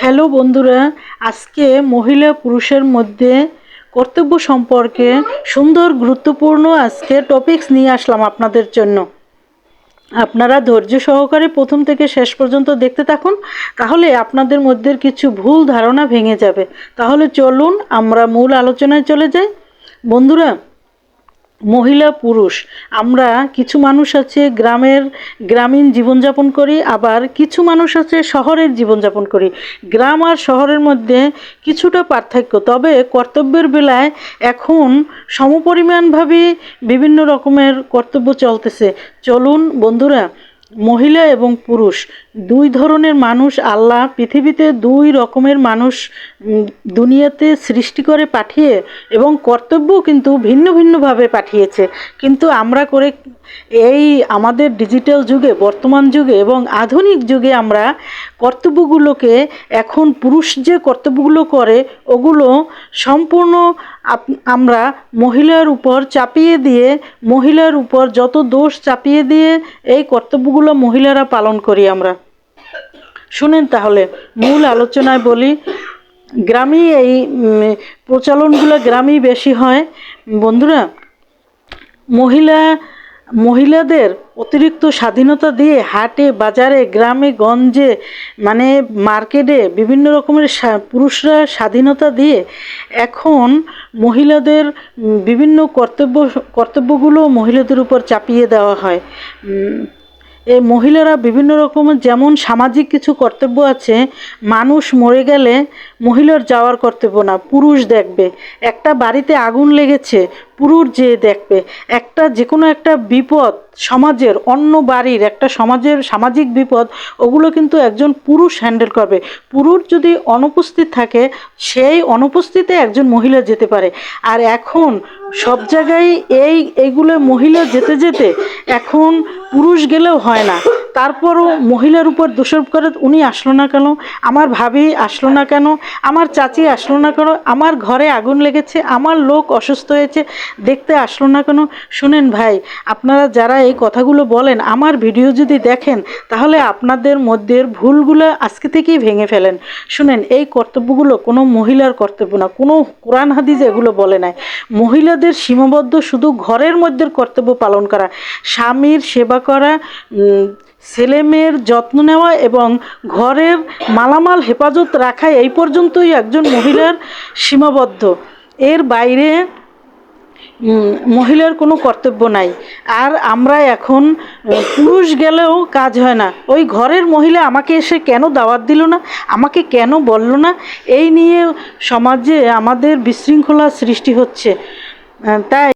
Hello বন্ধুরা, আজকে মহিলা পুরুষের মধ্যে কর্তব্য সম্পর্কে সুন্দর গুরুত্বপূর্ণ আজকে টপিকস নিয়ে আসলাম আপনাদের জন্য। আপনারা ধৈর্য সহকারে প্রথম থেকে শেষ পর্যন্ত দেখতে থাকুন, তাহলে আপনাদের মধ্যে কিছু ভুল ধারণা ভেঙে যাবে। তাহলে চলুন আমরা মূল আলোচনায় চলে যাই। বন্ধুরা মহিলা, পুরুষ। আমরা কিছু মানুষ আছে গ্রামের, গ্রামীণ জীবনযাপন করি, আবার কিছু মানুষ আছে শহরের জীবনযাপন করি। গ্রাম আর শহরের মধ্যে কিছুটা পার্থক্য। তবে কর্তব্যের বেলায় এখন সমপরিমাণভাবে বিভিন্ন রকমের কর্তব্য চলতেছে। চলুন বন্ধুরা মহিলা এবং পুরুষ, দুই ধরনের মানুষ আল্লাহ পৃথিবীতে দুই রকমের মানুষ দুনিয়াতে সৃষ্টি করে পাঠিয়ে এবং কর্তব্য কিন্তু ভিন্ন ভিন্নভাবে পাঠিয়েছে। কিন্তু আমরা করে এই আমাদের ডিজিটাল যুগে, বর্তমান যুগে এবং আধুনিক যুগে আমরা কর্তব্যগুলোকে এখন পুরুষ যে কর্তব্যগুলো করে, ওগুলো সম্পূর্ণ আমরা মহিলার উপর চাপিয়ে দিয়ে, মহিলার উপর যত দোষ চাপিয়ে দিয়ে এই কর্তব্যগুলো মহিলারা পালন করি আমরা। শুনেন তাহলে, মূল আলোচনায় বলি, গ্রামে এই প্রচলনগুলো গ্রামেই বেশি হয়। বন্ধুরা, মহিলা মহিলাদের অতিরিক্ত স্বাধীনতা দিয়ে হাটে, বাজারে, গ্রামে, গঞ্জে মানে মার্কেটে বিভিন্ন রকমের পুরুষরা স্বাধীনতা দিয়ে এখন মহিলাদের বিভিন্ন কর্তব্য, কর্তব্যগুলো মহিলাদের উপর চাপিয়ে দেওয়া হয়। এই মহিলারা বিভিন্ন রকমের যেমন সামাজিক কিছু কর্তব্য আছে, মানুষ মরে গেলে মহিলার যাওয়ার কর্তব্য না, পুরুষ দেখবে। একটা বাড়িতে আগুন লেগেছে পুরুষ যেয়ে দেখবে, একটা যে কোনো একটা বিপদ সমাজের, অন্য বাড়ির একটা সমাজের সামাজিক বিপদ, ওগুলো কিন্তু একজন পুরুষ হ্যান্ডেল করবে। পুরুষ যদি অনুপস্থিত থাকে, সেই অনুপস্থিতে একজন মহিলা যেতে পারে। আর এখন সব জায়গায় এই এইগুলো মহিলা যেতে যেতে এখন পুরুষ গেলেও হয় না। তারপরও মহিলার উপর দোষারোপ করে, উনি আসলো না কেন? আমার ভাবি আসলো না কেন? আমার চাচি আসলো না কেন? আমার ঘরে আগুন লেগেছে, আমার লোক অসুস্থ হয়েছে, দেখতে আসলো না কেন? শুনেন ভাই, আপনারা যারা এই কথাগুলো বলেন, আমার ভিডিও যদি দেখেন, তাহলে আপনাদের মধ্যে ভুলগুলো আজকে থেকেই ভেঙে ফেলেন। শুনেন, এই কর্তব্যগুলো কোনো মহিলার কর্তব্য না, কোনো কোরআন হাদিজ এগুলো বলে নাই। মহিলাদের সীমাবদ্ধ শুধু ঘরের মধ্যে কর্তব্য পালন করা, স্বামীর সেবা করা উম, ছেলে মেয়ের যত্ন নেওয়া এবং ঘরের মালামাল হেফাজত রাখা এই পর্যন্তই একজন মহিলার সীমাবদ্ধ। এর বাইরে মহিলার কোনো কর্তব্য নাই। আর আমরা এখন পুরুষ গেলেও কাজ হয় না। ওই ঘরের মহিলা আমাকে এসে কেন দাওয়াত দিল না? আমাকে কেন বলল না? এই নিয়ে সমাজে আমাদের বিশৃঙ্খলা সৃষ্টি হচ্ছে। তাই